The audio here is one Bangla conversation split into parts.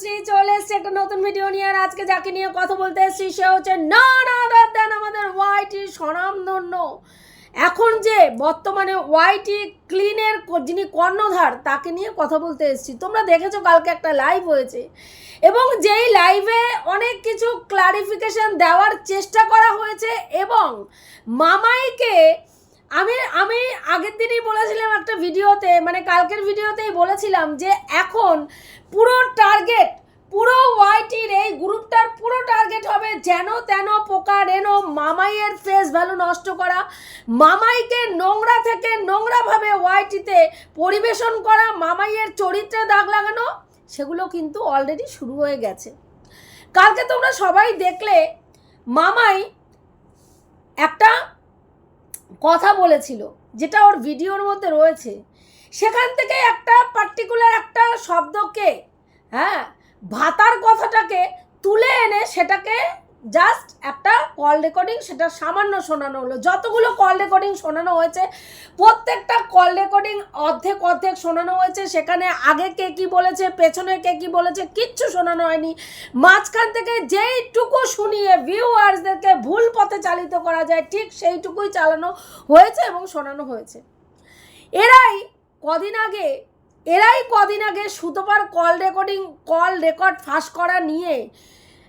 শ্রী চলে এসছে একটা নতুন ভিডিও নিয়ে, আর আজকে যাকে নিয়ে কথা বলতে এসেছি, সে হচ্ছে না না দেন আমাদের ওয়াইটি স্বনামধন্য। এখন যে বর্তমানে ওয়াইটি ক্লিনের যিনি কর্ণধার, তাকে নিয়ে কথা বলতে এসেছি। তোমরা দেখেছ কালকে একটা লাইভ হয়েছে। এবং যেই লাইভে অনেক কিছু ক্লারিফিকেশন দেওয়ার চেষ্টা করা হয়েছে, এবং মামাইকে আমি আমি আগের দিনই বলেছিলাম একটা ভিডিওতে মানে কালকের ভিডিওতেই বলেছিলাম যে এখন পুরো টার্গেট পুরো ওয়াইটির এই গ্রুপটার পুরো টার্গেট হবে যেন তেন পোকা রেনো মামাইয়ের ফেস ভ্যালু নষ্ট করা। মামাইকে নোংরা থেকে নোংরাভাবে ওয়াইটিতে পরিবেশন করা, মামাইয়ের চরিত্রে দাগ লাগানো, সেগুলো কিন্তু অলরেডি শুরু হয়ে গেছে। কালকে তোমরা সবাই দেখলে মামাই একটা কথা বলেছিল, যেটা ওর ভিডিওর মধ্যে রয়েছে, সেখান থেকে একটা পার্টিকুলার একটা শব্দকে হ্যাঁ ভাতার কথাটাকে তুলে এনে সেটাকে জাস্ট একটা কল রেকর্ডিং, সেটা সামান্য শোনানো হলো। যতগুলো কল রেকর্ডিং শোনানো হয়েছে, প্রত্যেকটা কল রেকর্ডিং অর্ধেক অর্ধেক শোনানো হয়েছে। সেখানে আগে কে কি বলেছে, পেছনে কে কি বলেছে, কিচ্ছু শোনানো হয়নি। মাঝখান থেকে যেইটুকু শুনিয়ে ভিউয়ার্সদেরকে ভুল পথে চালিত করা যায়, ঠিক সেইটুকুই চালানো হয়েছে এবং শোনানো হয়েছে। এরাই কদিন আগে, এরাই কদিন আগে সুতোপার কল রেকর্ডিং, কল রেকর্ড ফাঁস করা নিয়ে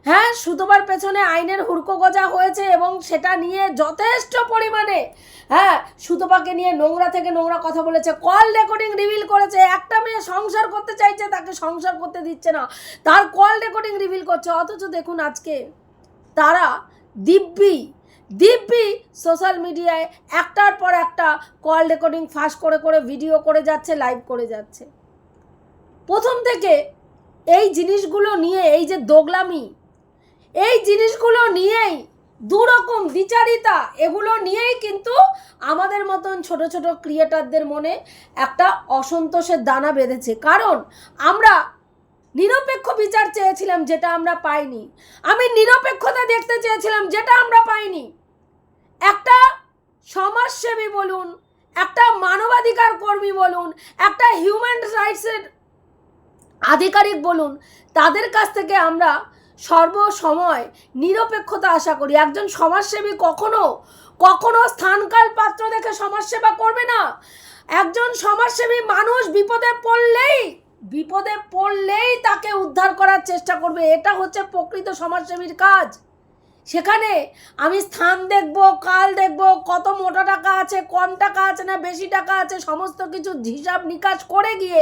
হ্যাঁ সুতোপার পেছনে আইনের হুড়কো গজা হয়েছে এবং সেটা নিয়ে যথেষ্ট পরিমাণে হ্যাঁ সুতোপাকে নিয়ে নোংরা থেকে নোংরা কথা বলেছে কল রেকর্ডিং রিভিল করেছে, একটা মেয়ে সংসার করতে চাইছে, তাকে সংসার করতে দিচ্ছে না, তার কল রেকর্ডিং রিভিল করছে, অথচ দেখুন আজকে তারা দিব্যি দিব্যি সোশ্যাল মিডিয়ায় একটার পর একটা কল রেকর্ডিং ফাঁস করে করে ভিডিও করে যাচ্ছে লাইভ করে যাচ্ছে। প্রথম থেকে এই জিনিসগুলো নিয়ে এই যে দোগলামি এই জিনিসগুলো নিয়েই দুরকম দ্বিচারিতা এগুলো নিয়েই কিন্তু আমাদের মতন ছোট ছোট ক্রিয়েটারদের মনে একটা অসন্তোষের দানা বেঁধেছে। কারণ আমরা নিরপেক্ষ বিচার চেয়েছিলাম যেটা আমরা পাইনি। আমি নিরপেক্ষতা দেখতে চেয়েছিলাম যেটা আমরা পাইনি। একটা সমাজসেবী বলুন, একটা মানবাধিকার কর্মী বলুন, একটা হিউম্যান রাইটসের আধিকারিক বলুন, তাদের কাছ থেকে আমরা সর্বসময় নিরপেক্ষতা আশা করি। একজন সমাজসেবী কখনো কখনো স্থানকাল পাত্র দেখে সমাজসেবা করবে না। একজন সমাজসেবী মানুষ বিপদে পড়লেই বিপদে পড়লেই তাকে উদ্ধার করার চেষ্টা করবে। এটা হচ্ছে প্রকৃত সমাজসেবীর কাজ। সেখানে আমি স্থান দেখব, কাল দেখব, কত মোটা টাকা আছে, কম টাকা আছে না বেশি টাকা আছে, সমস্ত কিছু হিসাব নিকাশ করে গিয়ে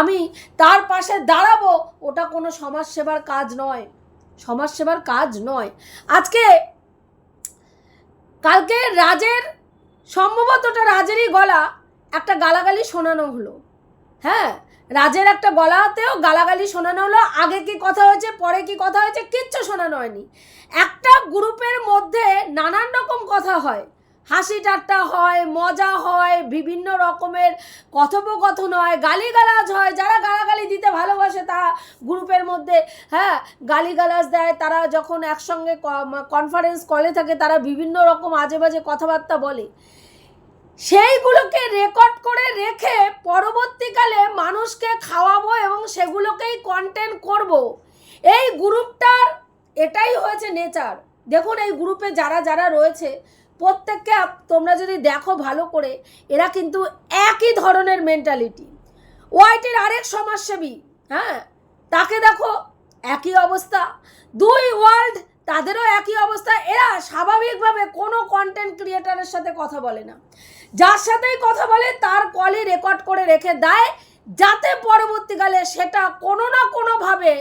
আমি তার পাশে দাঁড়াবো। ওটা কোনো সমাজসেবার কাজ নয়। সমাজসেবার কাজ নয়। আজকে কালকে রাজের সম্ভবত ওটা রাজেরই গলা একটা গালাগালি শোনানো হলো। হ্যাঁ রাজের একটা গলাতেও গালাগালি শোনানো হলো। আগে কি কথা হয়েছে, পরে কি কথা হয়েছে, কিচ্ছু শোনানো হয়নি। একটা গ্রুপের মধ্যে নানান রকম কথা হয়। হাসি ঠাট্টা হয়, মজা হয়, বিভিন্ন রকমের কথোপকথন হয়, গালিগালাজ হয়। যারা গালাগালি দিতে ভালোবাসে তারা গ্রুপের মধ্যে হ্যাঁ গালিগালাজ দেয়। তারা যখন একসঙ্গে কনফারেন্স কলে থাকে, তারা বিভিন্ন রকম আজে বাজে কথাবার্তা বলে। সেইগুলোকে রেকর্ড করে রেখে পরবর্তীকালে মানুষকে খাওয়াবো এবং সেগুলোকেই কন্টেন্ট করব। এই গ্রুপটার এটাই হয়েছে নেচার দেখুন, এই গ্রুপে যারা যারা রয়েছে প্রত্যেককে তোমরা যদি দেখো ভালো করে, এরা কিন্তু একই ধরনের মেন্টালিটি ওয়াইটির আরেক সমাজসেবী হ্যাঁ তাকে দেখো, একই অবস্থা। দুই ওয়ার্ল্ড তাদেরও একই অবস্থা। এরা স্বাভাবিকভাবে কোনো কন্টেন্ট ক্রিয়েটারের সাথে কথা বলে না। যার সাথেই কথা বলে, তার কলই রেকর্ড করে রেখে দেয়, যাতে পরবর্তীকালে সেটা কোনো না কোনোভাবে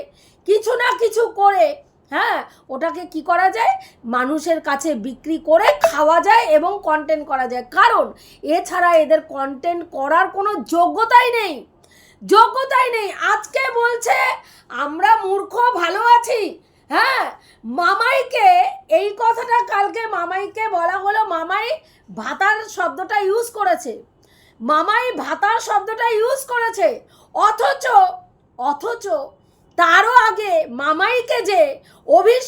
কিছু না কিছু করে হ্যাঁ ওটাকে কি করা যায়? মানুষের কাছে বিক্রি করে খাওয়া যায় এবং কন্টেন্ট করা যায়। কারণ, এছাড়া এদের কন্টেন্ট করার কোনো যোগ্যতাই নেই। যোগ্যতাই নেই। আজকে বলছে, আমরা মূর্খ, ভালো আছি। হ্যাঁ মামাইকে, এই কথাটা কালকে মামাইকে বলা হলো। মামাই ভাতার শব্দটা ইউজ করেছে। মামাই ভাতার শব্দটা ইউজ করেছে। অথচ অথচ তারও আগে মামাইকে যে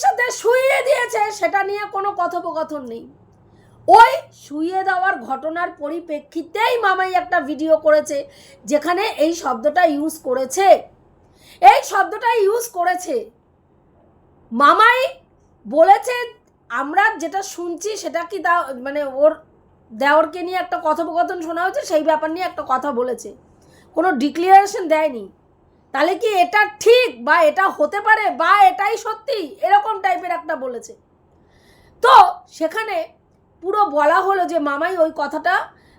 সাথে শুইয়ে দিয়েছে, সেটা নিয়ে কোনো কথোপকথন নেই। ওই শুইয়ে দেওয়ার ঘটনার পরিপ্রেক্ষিতেই মামাই একটা ভিডিও করেছে, যেখানে এই শব্দটা ইউজ করেছে। এই শব্দটা ইউজ করেছে। মামাই বলেছে, আমরা যেটা শুনছি, সেটা কি তা মানে ওর, দেওরকে নিয়ে একটা কথোপকথন শোনা হয়েছে, সেই ব্যাপার নিয়ে একটা কথা বলেছে। কোনো ডিক্লিয়ারেশন দেয়নি। তাহলে কি এটা ঠিক বা এটা হতে পারে বা এটাই সত্যি? এরকম টাইপের একটা বলেছে। তো সেখানে পুরো বলা হলো যে মামাই ওই কথাটা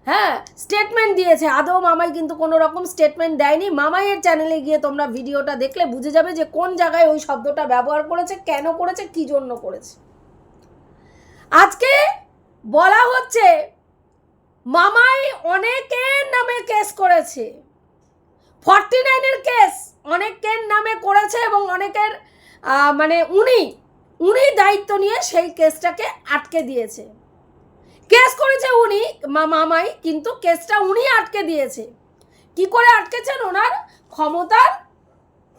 হ্যাঁ স্টেটমেন্ট দিয়েছে। আদৌ মামাই কিন্তু কোনো রকম স্টেটমেন্ট দেয়নি। মামাইয়ের চ্যানেলে গিয়ে তোমরা ভিডিওটা দেখলে বুঝে যাবে যে কোন জায়গায় ওই শব্দটা ব্যবহার করেছে, কেন করেছে, কী জন্য করেছে। আজকে বলা হচ্ছে, মামাই অনেকের নামে কেস করেছে। ফর্টি নাইনের কেস অনেকের নামে করেছে এবং অনেকের মানে উনি উনি দায়িত্ব নিয়ে সেই কেসটাকে আটকে দিয়েছে। কেস করেছে উনি মামাই, কিন্তু কেসটা উনি আটকে দিয়েছে। কি করে আটকেছেন? ওনার ক্ষমতার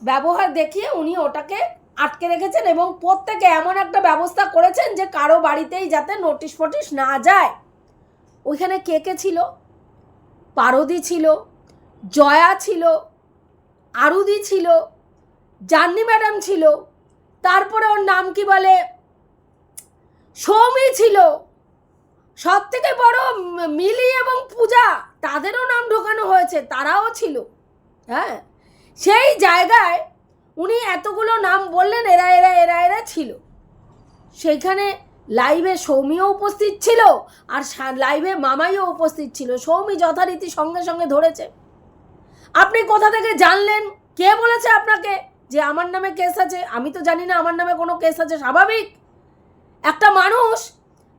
ব্যবহার দেখিয়ে উনি ওটাকে আটকে রেখেছেন এবং প্রত্যেকে এমন একটা ব্যবস্থা করেছেন যে কারও বাড়িতেই যাতে নোটিশ ফটিশ না যায়। ওইখানে কে কে ছিল? পারদি ছিল জয়া ছিল, আরুদি ছিল জান্নি ম্যাডাম ছিল, তারপরে ওর নাম কি বলে, সৌমি ছিল। সব থেকে বড় মিলি এবং পূজা, তাদেরও নাম ঢোকানো হয়েছে, তারাও ছিল। হ্যাঁ সেই জায়গায় উনি এতগুলো নাম বললেন, এরা এরা এরা এরা ছিল। সেইখানে লাইভে সৌমিও উপস্থিত ছিল, আর লাইভে মামাইও উপস্থিত ছিল। সৌমি যথারীতি সঙ্গে সঙ্গে ধরেছে। আপনি কোথা থেকে জানলেন? কে বলেছে আপনাকে যে আমার নামে কেস আছে? আমি তো জানি না আমার নামে কোনো কেস আছে, স্বাভাবিক। একটা মানুষ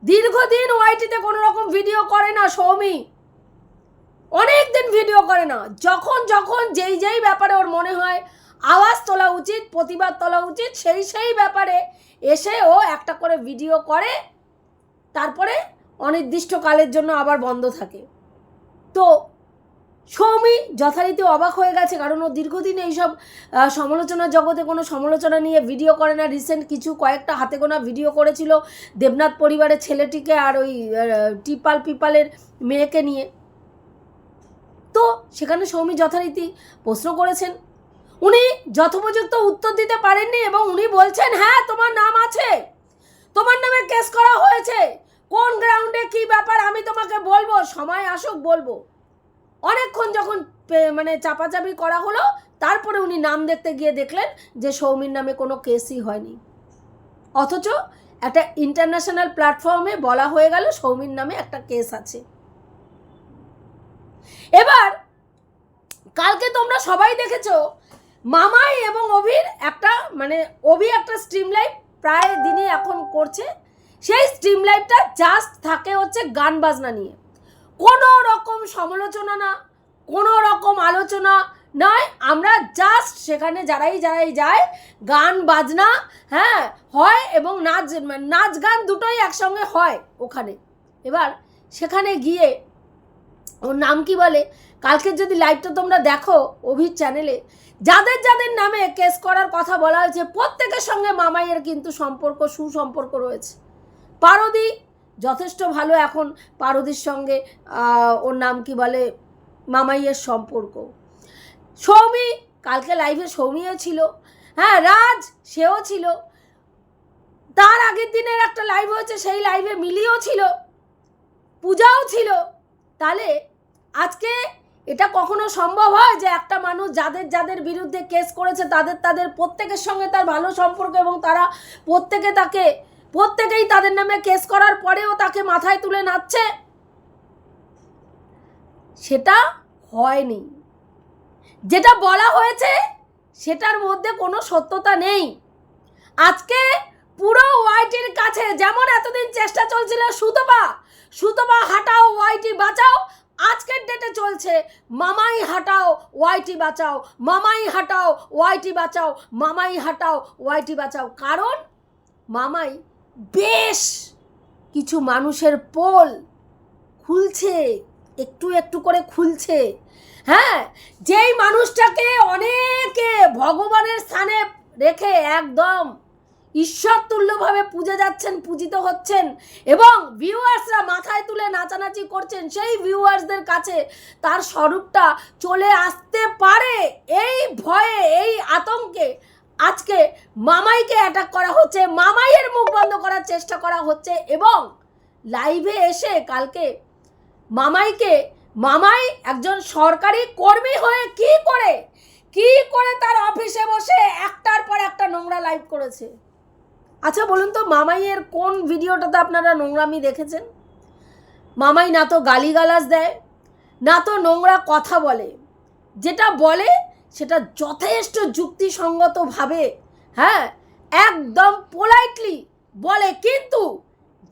দীর্ঘদিন ওয়াইটিতে কোনো রকম ভিডিও করে না, সৌমি। অনেক দিন ভিডিও করে না। যখন যখন যেই যেই ব্যাপারে ওর মনে হয় আওয়াজ তোলা উচিত, প্রতিবাদ তোলা উচিত, সেই সেই ব্যাপারে এসে ও একটা করে ভিডিও করে। তারপরে অনির্দিষ্টকালের জন্য আবার বন্ধ থাকে। তো সৌমি যথারীতি অবাক হয়ে গেছে, কারণ ও দীর্ঘদিন এইসব সমালোচনার জগতে কোনো সমালোচনা নিয়ে ভিডিও করে না। রিসেন্ট কিছু কয়েকটা হাতে গোনা ভিডিও করেছিল দেবনাথ পরিবারের ছেলেটিকে আর ওই টিপাল পিপালের মেয়েকে নিয়ে। তো সেখানে সৌমি যথারীতি প্রশ্ন করেছেন। উনি যথোপযুক্ত উত্তর দিতে পারেননি এবং উনি বলছেন হ্যাঁ তোমার নাম আছে। তোমার নামে কেস করা হয়েছে। কোন গ্রাউন্ডে কি ব্যাপার আমি তোমাকে বলব? সময় আসুক, বলব। অনেকক্ষণ যখন মানে চাপাচাপি করা হলো, তারপরে উনি নাম দেখতে গিয়ে দেখলেন যে সৌমির নামে কোনো কেসই হয়নি। অথচ একটা ইন্টারন্যাশনাল প্ল্যাটফর্মে বলা হয়ে গেল সৌমির নামে একটা কেস আছে। এবার, কালকে তোমরা সবাই দেখেছ, মামাই এবং অভির একটা মানে অভি একটা স্ট্রিম লাইভ প্রায় দিনই এখন করছে। সেই স্ট্রিম লাইভটা জাস্ট থাকে হচ্ছে গান বাজনা নিয়ে। কোনো রকম সমালোচনা না, কোনো রকম আলোচনা নয়। আমরা জাস্ট সেখানে যারাই যারাই যায়, গান, বাজনা হ্যাঁ হয় এবং নাচ নাচ গান দুটোই একসঙ্গে হয় ওখানে। এবার সেখানে গিয়ে ওর নাম কি বলে? কালকের যদি লাইভটা তোমরা দেখো অভির চ্যানেলে যাদের যাদের নামে কেস করার কথা বলা হয়েছে, প্রত্যেকের সঙ্গে মামাইয়ের কিন্তু সম্পর্ক, সুসম্পর্ক রয়েছে। পারদি যথেষ্ট ভালো এখন পারদির সঙ্গে ওর নাম কি বলে? মামাইয়ের সম্পর্ক। সৌমি, কালকে লাইভে সৌমিও ছিল। হ্যাঁ রাজ, সেও ছিল। তার আগের দিনের একটা লাইভ হয়েছে, সেই লাইভে মিলিও ছিল। পূজাও ছিল। তাহলে আজকে এটা কখনো সম্ভব হয় যে একটা মানুষ যাদের যাদের বিরুদ্ধে কেস করেছে, তাদের তাদের প্রত্যেকের সঙ্গে তার ভালো সম্পর্ক এবং তারা প্রত্যেকে তাকে প্রত্যেকেই তাদের নামে কেস করার পরেও তাকে মাথায় তুলে নাচছে। সেটা হয়নি। যেটা বলা হয়েছে, সেটার মধ্যে কোনো সত্যতা নেই। আজকে পুরো ওয়াইটির কাছে যেমন এতদিন চেষ্টা চলছিল, সুতপা সুতপা হাটাও ওয়াইটি বাঁচাও, আজকের ডেটে চলছে, মামাই হাটাও ওয়াইটি বাঁচাও, মামাই হাটাও ওয়াইটি বাঁচাও, মামাই হাটাও ওয়াইটি বাঁচাও। কারণ মামাই বেশ কিছু মানুষের পোল খুলছে, একটু একটু করে খুলছে। হ্যাঁ যেই মানুষটাকে অনেকে ভগবানের স্থানে রেখে একদম ঈশ্বর তুল্যভাবে পুজো যাচ্ছেন, পূজিত হচ্ছেন এবং ভিউয়ার্সরা মাথায় তুলে নাচানাচি করছেন, সেই ভিউয়ার্সদের কাছে তার স্বরূপটা চলে আসতে পারে। এই ভয়ে, এই আতঙ্ক আজকে মামাইকে অ্যাটাক করা হচ্ছে, মামাইয়ের মুখ বন্ধ করার চেষ্টা করা হচ্ছে এবং লাইভে এসে কালকে মামাইকে, মামাই একজন সরকারি কর্মী হয়ে কি করে কি করে তার অফিসে বসে একটার পর একটা নোংরা লাইভ করেছে? আচ্ছা বলুন তো মামাইয়ের কোন ভিডিওটাতে আপনারা নোংরামি দেখেছেন? মামাই না তো গালিগালাজ দেয়, না তো নোংরা কথা বলে, যেটা বলে সেটা যথেষ্ট যুক্তিসঙ্গতভাবে হ্যাঁ একদম পোলাইটলি বলে, কিন্তু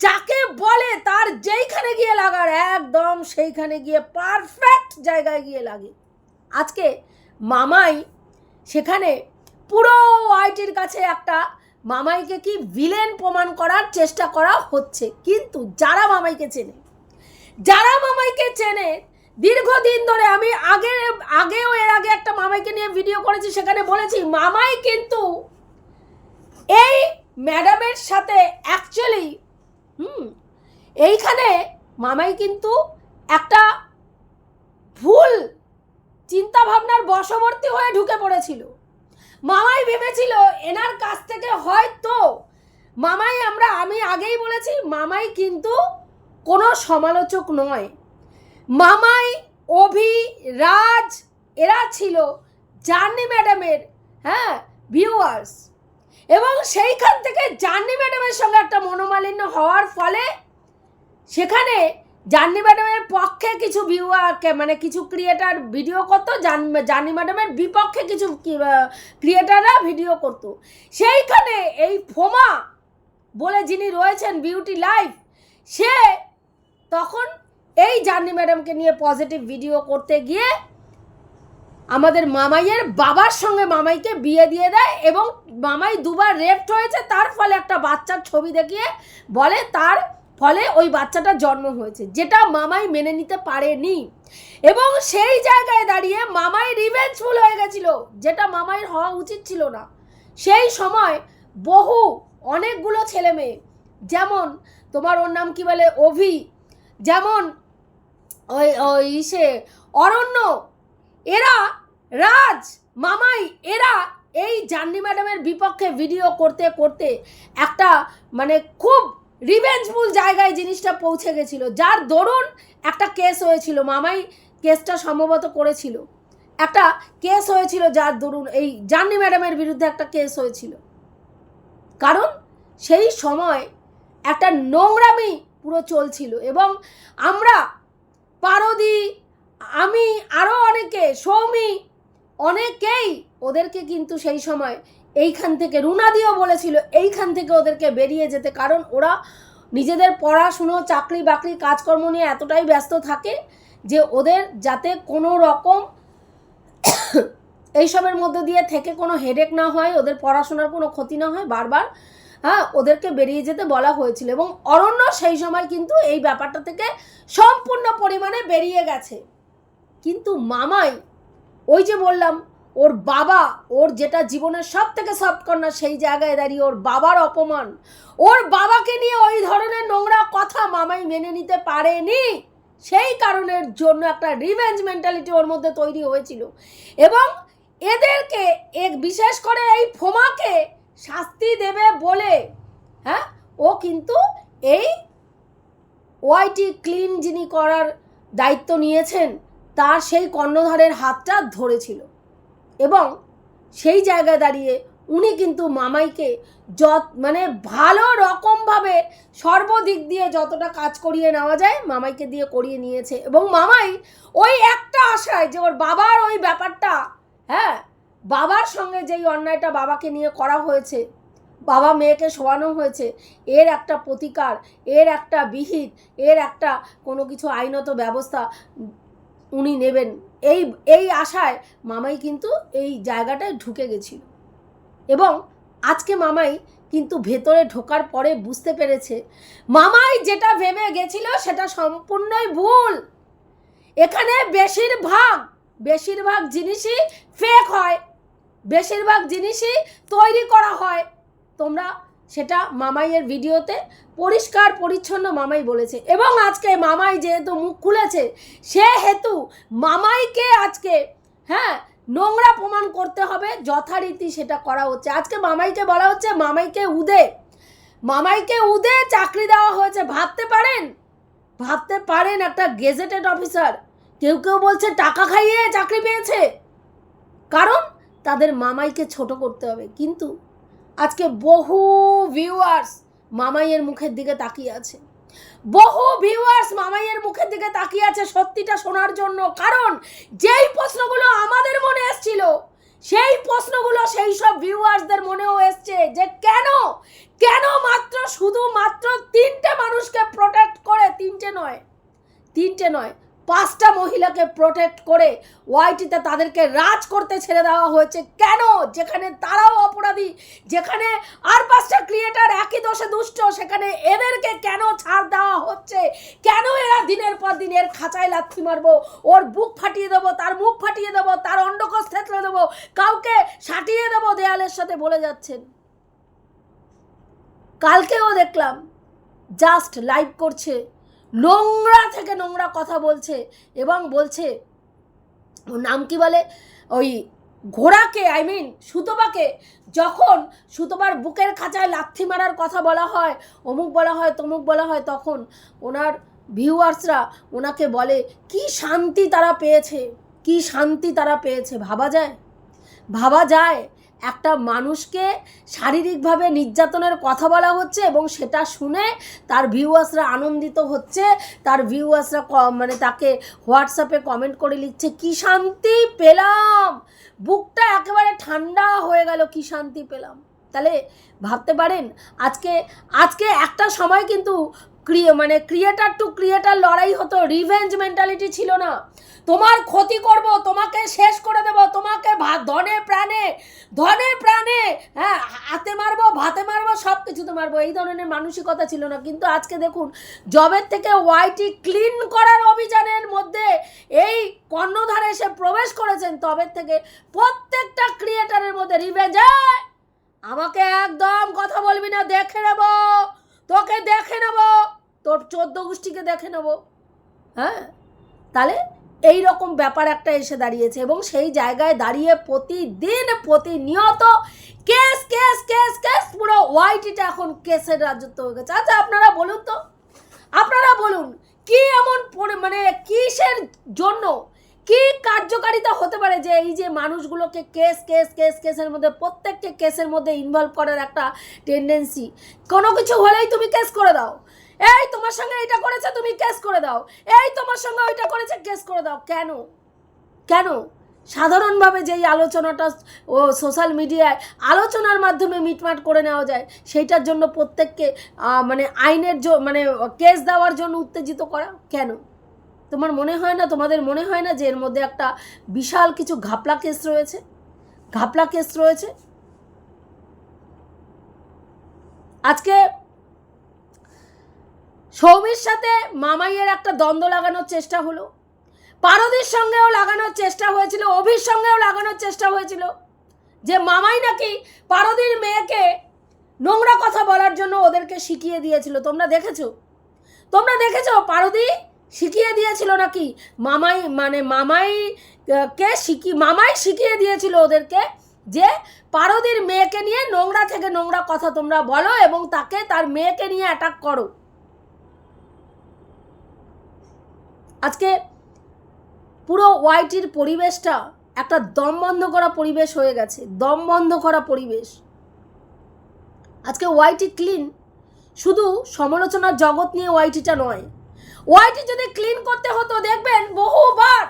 যাকে বলে তার যেইখানে গিয়ে লাগার, একদম সেইখানে গিয়ে পারফেক্ট জায়গায় গিয়ে লাগে। আজকে মামাই সেখানে পুরো আইটির কাছে একটা মামাইকে কি ভিলেন প্রমাণ করার চেষ্টা করা হচ্ছে, কিন্তু যারা মামাইকে চেনে, যারা মামাইকে চেনে দীর্ঘদিন ধরে আমি আগে আগেও এর আগে একটা মামাইকে নিয়ে ভিডিও করেছি, সেখানে বলেছি, মামাই কিন্তু এই ম্যাডামের সাথে অ্যাকচুয়ালি হুম, এইখানে মামাই কিন্তু একটা ভুল চিন্তা ভাবনার বশবর্তী হয়ে ঢুকে পড়েছিল। মামাই ভেবেছিল এনার কাছ থেকে হয়তো, মামাই আমরা, আমি আগেই বলেছি, মামাই কিন্তু কোনো সমালোচক নয়। মামাই, অভি, রাজ, এরা ছিল জার্নি ম্যাডামের হ্যাঁ ভিউয়ার্স এবং সেইখান থেকে জার্নি ম্যাডামের সঙ্গে একটা মনোমালিন্য হওয়ার ফলে সেখানে জার্নি ম্যাডামের পক্ষে কিছু ভিউয়ারকে মানে কিছু ক্রিয়েটার ভিডিও করতো জার্নি ম্যাডামের বিপক্ষে কিছু ক্রিয়েটাররা ভিডিও করতো। সেইখানে এই ফোমা বলে যিনি রয়েছেন বিউটি লাইফ সে তখন এই জার্নি ম্যাডামকে নিয়ে পজিটিভ ভিডিও করতে গিয়ে আমাদের মামাইয়ের বাবার সঙ্গে মামাইকে বিয়ে দিয়ে দেয় এবং মামাই দুবার রেপড হয়েছে, তার ফলে একটা বাচ্চার ছবি দেখিয়ে বলে তার ফলে ওই বাচ্চাটার জন্ম হয়েছে, যেটা মামাই মেনে নিতে পারেনি। এবং সেই জায়গায় দাঁড়িয়ে মামাই রিভেঞ্জফুল হয়ে গেছিল, যেটা মামাইয়ের হওয়া উচিত ছিল না। সেই সময় বহু, অনেকগুলো ছেলে মেয়ে যেমন তোমার ওর নাম কি বলে? অভি, যেমন ওই ওই সে অরণ্য, এরা রাজ, মামাই, এরা এই জান্নি ম্যাডামের বিপক্ষে ভিডিও করতে করতে একটা মানে খুব রিভেঞ্জফুল জায়গায় জিনিসটা পৌঁছে গেছিল। যার দরুন একটা কেস হয়েছিল, মামাই কেসটা সম্ভবত করেছিল। একটা কেস হয়েছিল যার দরুন এই জান্নি ম্যাডামের বিরুদ্ধে একটা কেস হয়েছিল। কারণ সেই সময় একটা নোংরামি পুরো চলছিল এবং আমরা পারদি, আমি আরও অনেকে, সৌমি, অনেকেই ওদেরকে কিন্তু সেই সময় এইখান থেকে রুনাদিও বলেছিল, এইখান থেকে ওদেরকে বেরিয়ে যেতে। কারণ ওরা নিজেদের পড়াশুনো, চাকরি বাকরি, কাজকর্ম নিয়ে এতটাই ব্যস্ত থাকে যে ওদের যাতে কোনো রকম এইসবের মধ্যে দিয়ে থেকে কোনো হেডেক না হয়, ওদের পড়াশোনার কোনো ক্ষতি না হয়, বারবার হ্যাঁ ওদেরকে বেরিয়ে যেতে বলা হয়েছিল এবং অরণ্য সেই সময় কিন্তু এই ব্যাপারটা থেকে সম্পূর্ণ পরিমাণে বেরিয়ে গেছে। কিন্তু মামাই, ওই যে বললাম, ওর বাবা, ওর যেটা জীবনের সব থেকে সফট সেই জায়গায় দাঁড়িয়ে ওর বাবার অপমান, ওর বাবাকে নিয়ে ওই ধরনের নোংরা কথা মামাই মেনে নিতে পারেনি। সেই কারণের জন্য একটা রিভেঞ্জ মেন্টালিটি ওর মধ্যে তৈরি হয়েছিল এবং এদেরকে এক বিশেষ করে এই ফোমাকে শাস্তি দেবে বলে হ্যাঁ? ও কিন্তু এই ওয়াইটি ক্লিন যিনি করার দায়িত্ব নিয়েছেন, তার সেই কর্ণধারের হাতটা ধরেছিল। এবং সেই জায়গায় দাঁড়িয়ে উনি কিন্তু মামাইকে যত মানে ভালো রকমভাবে সর্বদিক দিয়ে যতটা কাজ করিয়ে নেওয়া যায়, মামাইকে দিয়ে করিয়ে নিয়েছে। এবং মামাই ওই একটা আশায় যে ওর বাবার ওই ব্যাপারটা হ্যাঁ বাবার সঙ্গে যেই অন্যায়টা বাবাকে নিয়ে করা হয়েছে, বাবা মেয়েকে শোয়ানো হয়েছে, এর একটা প্রতিকার, এর একটা বিহিত, এর একটা কোনো কিছু আইনত ব্যবস্থা উনি নেবেন। এই এই আশায় মামাই কিন্তু এই জায়গাটায় ঢুকে গেছিল। এবং আজকে মামাই কিন্তু ভেতরে ঢোকার পরে বুঝতে পেরেছে, মামাই যেটা ভেবে গেছিল সেটা সম্পূর্ণই ভুল। এখানে বেশিরভাগ বেশিরভাগ জিনিসই ফেক হয়। বেশিরভাগ জিনিসই তৈরি করা হয়। তোমরা সেটা মামাইয়ের ভিডিওতে পরিষ্কার, পরিচ্ছন্ন মামাই বলেছে। এবং আজকে মামাই যেহেতু মুখ খুলেছে, সে হেতু মামাইকে আজকে হ্যাঁ নোংরা প্রমাণ করতে হবে, যথারীতি সেটা করা হচ্ছে। আজকে মামাইকে বলা হচ্ছে, মামাইকে উদে। মামাইকে উদে চাকরি দেওয়া হয়েছে। ভাবতে পারেন? ভাবতে পারেন একটা গেজেটেড অফিসার। কেউ কেউ বলছে, টাকা খাইয়ে চাকরি পেয়েছে। কারণ তাদের মামাইকে ছোট করতে হবে। কিন্তু আজকে বহু ভিউয়ার্স মামাইয়ের মুখের দিকে তাকিয়ে আছে। বহু ভিউয়ার্স মামাইয়ের মুখের দিকে তাকিয়ে আছে সত্যিটা শোনার জন্য। কারণ যেই প্রশ্নগুলো আমাদের মনে এসছিল, সেই প্রশ্নগুলো সেই সব ভিউয়ার্সদের মনেও এসছে যে কেন কেন মাত্র শুধুমাত্র তিনটে মানুষকে প্রোটেক্ট করে তিনটে নয় তিনটে নয় পাঁচটা মহিলাকে প্রোটেক্ট করে ওয়াইটিতে তাদেরকে রাজ করতে ছেড়ে দেওয়া হয়েছে। কেন? যেখানে তারাও অপরাধী, যেখানে আর পাঁচটা ক্রিয়েটার একই দোষে দুষ্ট, সেখানে এদেরকে কেন ছাড় দেওয়া হচ্ছে? কেন এরা দিনের পর দিন এর খাঁচায় লাথি মারবো? ওর বুক ফাটিয়ে দেবো, তার মুখ ফাটিয়ে দেবো, তার অন্ডকোষ থেতলে দেবো, কাউকে সাটিয়ে দেবো দেয়ালের সাথে বলে যাচ্ছেন। কালকেও দেখলাম জাস্ট লাইভ করছে নোংরা থেকে নোংরা কথা বলছে এবং বলছে নাম কি বলে? ওই ঘোড়াকে আই মিন সুতোবাকে। যখন সুতোবার বুকের খাঁচায় লাথি মারার কথা বলা হয়, অমুক বলা হয়, তমুক বলা হয়, তখন ওনার ভিউয়ার্সরা ওনাকে বলে, কি শান্তি তারা পেয়েছে, কি শান্তি তারা পেয়েছে, ভাবা যায়? ভাবা যায় একটা মানুষকে শারীরিকভাবে নির্যাতনের কথা বলা হচ্ছে এবং সেটা শুনে তার ভিউয়ার্সরা আনন্দিত হচ্ছে। তার ভিউয়ার্সরা মানে তাকে হোয়াটসঅ্যাপে কমেন্ট করে লিখছে, কি শান্তি পেলাম! বুকটা একেবারে ঠান্ডা হয়ে গেল, কি শান্তি পেলাম! তাহলে ভাবতে পারেন, আজকে আজকে একটা সময় কিন্তু ক্রিয়ে মানে ক্রিয়েটার টু ক্রিয়েটার লড়াই হতো রিভেঞ্জ মেন্টালিটি ছিল না। তোমার ক্ষতি করব, তোমাকে শেষ করে দেব, তোমাকে ধনে প্রাণে ধনে প্রাণে হ্যাঁ হাতে মারবো, ভাতে মারবো সব কিছুতে মারবো। এই ধরনের মানসিকতা ছিল না। কিন্তু আজকে দেখুন, জবের থেকে ওয়াইটি ক্লিন করার অভিযানের মধ্যে এই কর্ণধারে এসে প্রবেশ করেছেন তবে থেকে প্রত্যেকটা ক্রিয়েটারের মধ্যে রিভেঞ্জ আমাকে একদম কথা বলবি না, দেখে নেব, তোকে দেখে নেব। তোর চোদ্দ গোষ্ঠীকে দেখে নেব। হ্যাঁ? তাহলে এই রকম ব্যাপার একটা এসে দাঁড়িয়েছে এবং সেই জায়গায় দাঁড়িয়ে প্রতিদিন প্রতিনিয়ত কেস কেস কেস কেস পুরো ওয়াইটিটা এখন কেসের রাজত্ব হয়ে গেছে। আচ্ছা আপনারা বলুন তো, আপনারা বলুন, কি এমন মানে কিসের জন্য, কি কার্যকারিতা হতে পারে যে এই যে মানুষগুলোকে কেস কেস কেস, কেসের মধ্যে, প্রত্যেককে কেসের মধ্যে ইনভলভ করার একটা টেন্ডেন্সি কোনো কিছু হলেই তুমি কেস করে দাও। এই, তোমার সঙ্গে এটা করেছে, তুমি কেস করে দাও। এই, তোমার সঙ্গে ওইটা করেছে কেস করে দাও। কেন? কেন? সাধারণভাবে যেই আলোচনাটা ও সোশ্যাল মিডিয়ায় আলোচনার মাধ্যমে মিটমাট করে নেওয়া যায়, সেইটার জন্য প্রত্যেককে মানে আইনের মানে কেস দেওয়ার জন্য উত্তেজিত করা? কেন? তোমার মনে হয় না, তোমাদের মনে হয় না যে এর মধ্যে একটা বিশাল কিছু ঘাপলা কেস রয়েছে? ঘাপলা কেস রয়েছে? আজকে সৌমির সাথে মামাইয়ের একটা দ্বন্দ্ব লাগানোর চেষ্টা হলো। পারদের সঙ্গেও লাগানোর চেষ্টা হয়েছিল, অভির সঙ্গেও লাগানোর চেষ্টা হয়েছিল। যে মামাই নাকি পারদির মেয়েকে নোংরা কথা বলার জন্য ওদেরকে শিখিয়ে দিয়েছিল। তোমরা দেখেছ? তোমরা দেখেছ? পারদি শিখিয়ে দিয়েছিল নাকি? মামাই মানে মামাই কে শিখি, মামাই শিখিয়ে দিয়েছিল ওদেরকে যে পারদির মেয়েকে নিয়ে নোংরা থেকে নোংরা কথা তোমরা বলো এবং তাকে, তার মেয়েকে নিয়ে অ্যাটাক করো। আজকে পুরো ওয়াইটির পরিবেশটা একটা দম বন্ধ করা পরিবেশ হয়ে গেছে, দম বন্ধ করা পরিবেশ। আজকে ওয়াইটি ক্লিন, শুধু সমালোচনার জগৎ নিয়ে ওয়াইটিটা নয়। ওয়াইটি যদি ক্লিন করতে হতো, দেখবেন বহুবার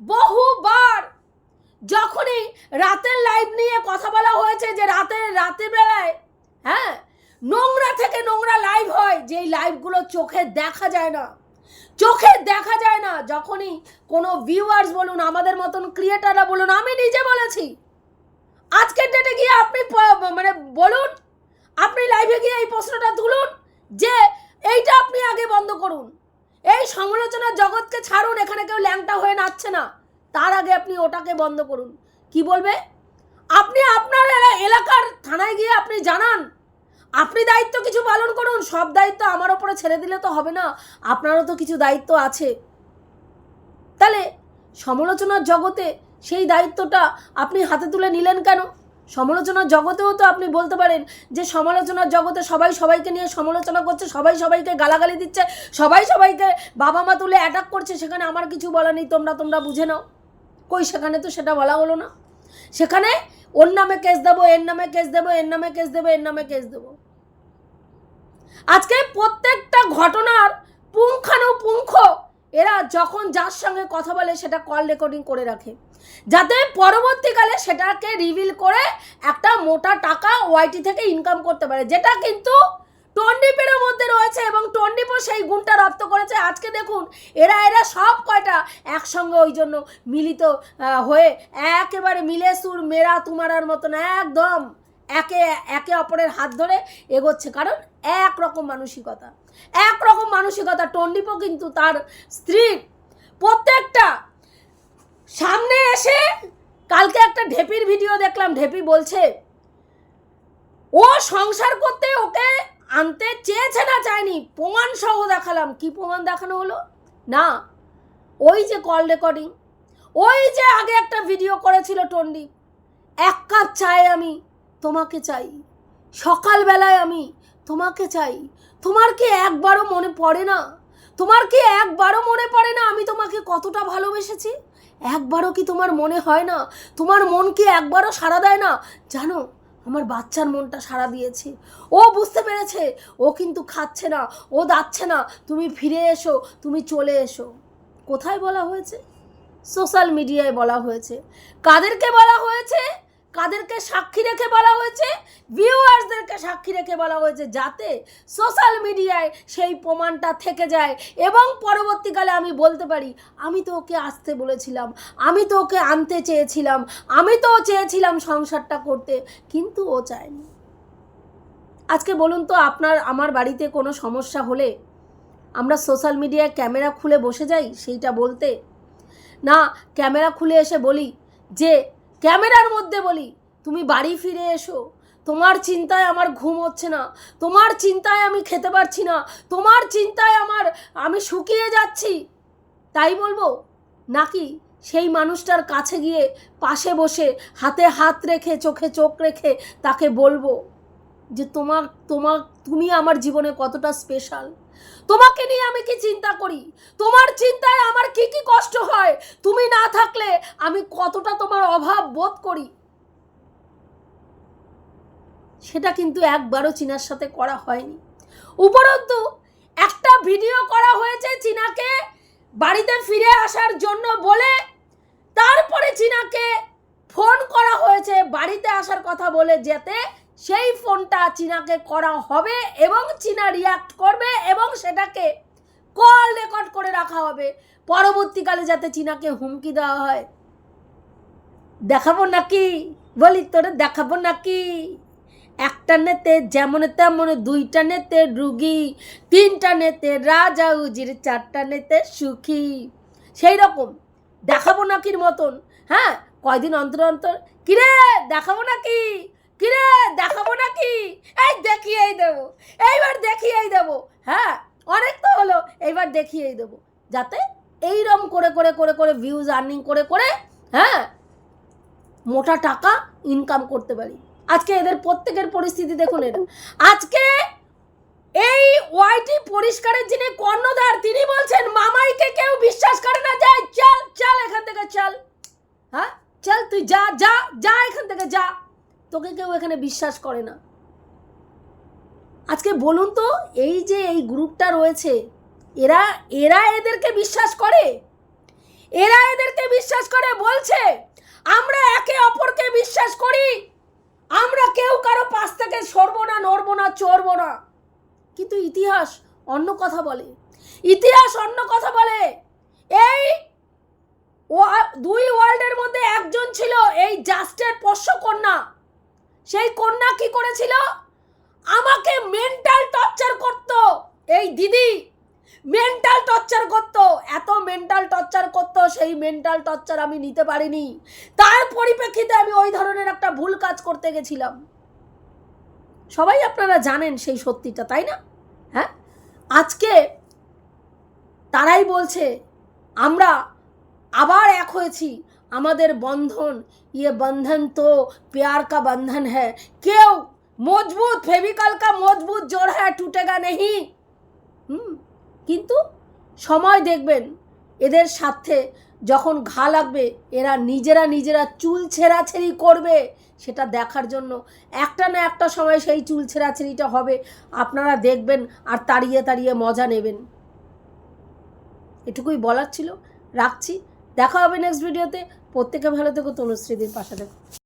বহুবার যখনই রাতের লাইভ নিয়ে কথা বলা হয়েছে যে রাতের রাতের বেলায় হ্যাঁ নোংরা থেকে নোংরা লাইভ হয়, যেই লাইভগুলো চোখে দেখা যায় না। চোখে দেখা যায় না যখনই কোনো ভিউয়ার্স বলুন, আমাদের মতন ক্রিয়েটাররা বলুন, আমি নিজে বলেছি। আজকের ডেটে গিয়ে আপনি মানে বলুন, আপনি লাইভে গিয়ে এই প্রশ্নটা তুলুন যে এইটা আপনি আগে বন্ধ করুন। এই সমালোচনার জগৎকে ছাড়ুন, এখানে কেউ ল্যাংটা হয়ে নাচছে না। তার আগে আপনি ওটাকে বন্ধ করুন। কি বলবে? আপনি আপনার এলাকার থানায় গিয়ে আপনি জানান আপনি দায়িত্ব কিছু পালন করুন, সব দায়িত্ব আমার ওপরে ছেড়ে দিলে তো হবে না, আপনারও তো কিছু দায়িত্ব আছে। তাহলে সমালোচনার জগতে সেই দায়িত্বটা আপনি হাতে তুলে নিলেন কেন? সমালোচনার জগতেও তো আপনি বলতে পারেন যে সমালোচনার জগতে সবাই সবাইকে নিয়ে সমালোচনা করছে, সবাই সবাইকে গালাগালি দিচ্ছে, সবাই সবাইকে বাবা মা তুলে অ্যাটাক করছে, সেখানে আমার কিছু বলা নেই, তোমরা তোমরা বুঝে নাও। কই সেখানে তো সেটা বলা হলো না। সেখানে ওর নামে কেস দেবো, এর নামে কেস দেবো, এর নামে কেস দেবো, এর নামে কেস দেবো। আজকে প্রত্যেকটা ঘটনার পুঙ্খানুপুঙ্খ এরা যখন যার সঙ্গে কথা বলে সেটা কল রেকর্ডিং করে রাখে। যাতে পরবর্তীকালে সেটাকে রিভিল করে একটা মোটা টাকা ওয়াইটি থেকে ইনকাম করতে পারে, যেটা কিন্তু টন্ডিপের মধ্যে রয়েছে এবং টন্ডিপও সেই গুণটা রপ্ত করেছে। আজকে দেখুন, এরা এরা সব কয়টা একসঙ্গে ওই জন্য মিলিত হয়ে একেবারে মিলে সুর, মেরা, তুমারার মতন একদম একে একে অপরের হাত ধরে এগোচ্ছে। কারণ একরকম মানসিকতা। এক রকম মানসিকতা। টন্ডিপও কিন্তু তার স্ত্রীর প্রত্যেকটা সামনে এসে কালকে একটা ঢেপির ভিডিও দেখলাম। ঢেপি বলছে, ও সংসার করতে ওকে আনতে চেয়েছে না, চায়নি। প্রমাণ সহ দেখালাম। কি প্রমাণ দেখানো হলো? না। ওই যে কল রেকর্ডিং ওই যে আগে একটা ভিডিও করেছিল টন্ডি। এক কাপ চাই আমি তোমাকে চাই। সকালবেলায় আমি তোমাকে চাই। তোমার কি একবারও মনে পড়ে না? তোমার কি একবারও মনে পড়ে না আমি তোমাকে কতটা ভালোবেসেছি? একবারও কি তোমার মনে হয় না? তোমার মন কি একবারও সাড়া দেয় না? জানো, আমার বাচ্চার মনটা সাড়া দিয়েছে। ও বুঝতে পেরেছে, ও কিন্তু খাচ্ছে না, ও যাচ্ছে না। তুমি ফিরে এসো, তুমি চলে এসো। কোথায় বলা হয়েছে? সোশ্যাল মিডিয়ায় বলা হয়েছে। কাদেরকে বলা হয়েছে? কাদেরকে সাক্ষী রেখে বলা হয়েছে? ভিউয়ার্সদেরকে সাক্ষী রেখে বলা হয়েছে যাতে সোশ্যাল মিডিয়ায় সেই প্রমাণটা থেকে যায়। এবং পরবর্তীকালে আমি বলতে পারি, আমি তো ওকে আসতে বলেছিলাম, আমি তো ওকে আনতে চেয়েছিলাম, আমি তো চেয়েছিলাম সংসারটা করতে, কিন্তু ও চায়নি। আজকে বলুন তো, আপনার, আমার বাড়িতে কোনো সমস্যা হলে আমরা সোশ্যাল মিডিয়ায় ক্যামেরা খুলে বসে যাই সেইটা বলতে? না, ক্যামেরা খুলে এসে বলি যে ক্যামেরার মধ্যে বলি, তুমি বাড়ি ফিরে এসো। তোমার চিন্তায় আমার ঘুম হচ্ছে না। তোমার চিন্তায় আমি খেতে পারছি না। তোমার চিন্তায় আমার, আমি শুকিয়ে যাচ্ছি। তাই বলব, নাকি সেই মানুষটার কাছে গিয়ে পাশে বসে হাতে হাত রেখে, চোখে চোখ রেখে তাকে বলব যে তোমার তোমার, তুমি আমার জীবনে কতটা স্পেশাল তোমাকে নিয়ে আমি কি চিন্তা করি? তোমার চিন্তায় আমার কি কি কষ্ট হয়? তুমি না থাকলে আমি কতটা তোমার অভাব বোধ করি? সেটা কিন্তু একবারও চীনার সাথে করা হয়নি। উপরন্তু, একটা ভিডিও করা হয়েছে চীনাকে বাড়িতে ফিরে আসার জন্য বলে, তারপরে চীনাকে ফোন করা হয়েছে বাড়িতে আসার কথা বলে যেতে সেই ফোনটা চীনাকে করা হবে এবং চীনা রিয়াক্ট করবে এবং সেটাকে কল রেকর্ড করে রাখা হবে। পরবর্তীকালে যাতে চীনাকে হুমকি দেওয়া হয়। দেখাবো নাকি? বলি, তোরে দেখাবো নাকি? একটা নেতে যেমন তেমন, দুইটা নেতে রুগী, তিনটা নেতে রাজা উজির, চারটা নেতে সুখী। সেই রকম। দেখাবো নাকির মতন। হ্যাঁ কয়দিন অন্তর অন্তর? কিরে, দেখাবো নাকি? কিরে, দেখাবো নাকি? এই দেখিয়েই দেবো। এইবার দেখিয়েই দেবো। হ্যাঁ অনেক তো হলো, এইবার দেখিয়েই দেবো। যাতে এইরম করে করে করে করে ভিউজ আর্নিং করে করে হ্যাঁ মোটা টাকা ইনকাম করতে পারি। আজকে এদের প্রত্যেকের পরিস্থিতি দেখুন এটা। আজকে এই ওয়াইটি পরিষ্কারের যিনি কর্ণধার, তিনি বলছেন, মামাইকে কেউ বিশ্বাস করে না যায় চল চল এখান থেকে, চল। হ্যাঁ চল, তুই যা যা যা এখান থেকে, যা। তোকে কেউ এখানে বিশ্বাস করে না। আজকে বলুন তো, এই যে এই গ্রুপটা রয়েছে, এরা এরা এদেরকে বিশ্বাস করে? এরা এদেরকে বিশ্বাস করে বলছে, আমরা একে অপরকে বিশ্বাস করি। আমরা কেউ কারও পাশ থেকে সরবো না, নড়বো না, চড়বো না। কিন্তু ইতিহাস অন্য কথা বলে। ইতিহাস অন্য কথা বলে। এই দুই ওয়ার্ল্ডের মধ্যে একজন ছিল, এই জাস্টের পোষ্য কন্যা। সেই কন্যা কি করেছিল? আমাকে মেন্টাল টর্চার করত। এই দিদি মেন্টাল টর্চার করতো। এত মেন্টাল টর্চার করতো, সেই মেন্টাল টর্চার আমি নিতে পারিনি। তার পরিপ্রেক্ষিতে আমি ওই ধরনের একটা ভুল কাজ করতে গেছিলাম। সবাই আপনারা জানেন সেই সত্যিটা, তাই না? হ্যাঁ? আজকে তারাই বলছে, আমরা আবার এক হয়েছি। আমাদের বন্ধন ইয়ে বন্ধন তো প্যার কা বন্ধন হ্যাঁ। কেউ মজবুত ফেভিকল কা মজবুত জোর হ্যাঁ টুটেগা নেহি। হুম, কিন্তু সময় দেখবেন এদের সাথে যখন ঘা লাগবে, এরা নিজেরা নিজেরা চুল ছেঁড়াছেড়ি করবে সেটা দেখার জন্য। একটা না একটা সময় সেই চুল ছেঁড়াছেড়িটা হবে, আপনারা দেখবেন আর তাড়িয়ে তাড়িয়ে মজা নেবেন। এটুকুই বলার ছিল। রাখছি। দেখা হবে নেক্সট ভিডিওতে প্রত্যেকে ভালো থেকো তনুশ্রীদের পাশে দেখো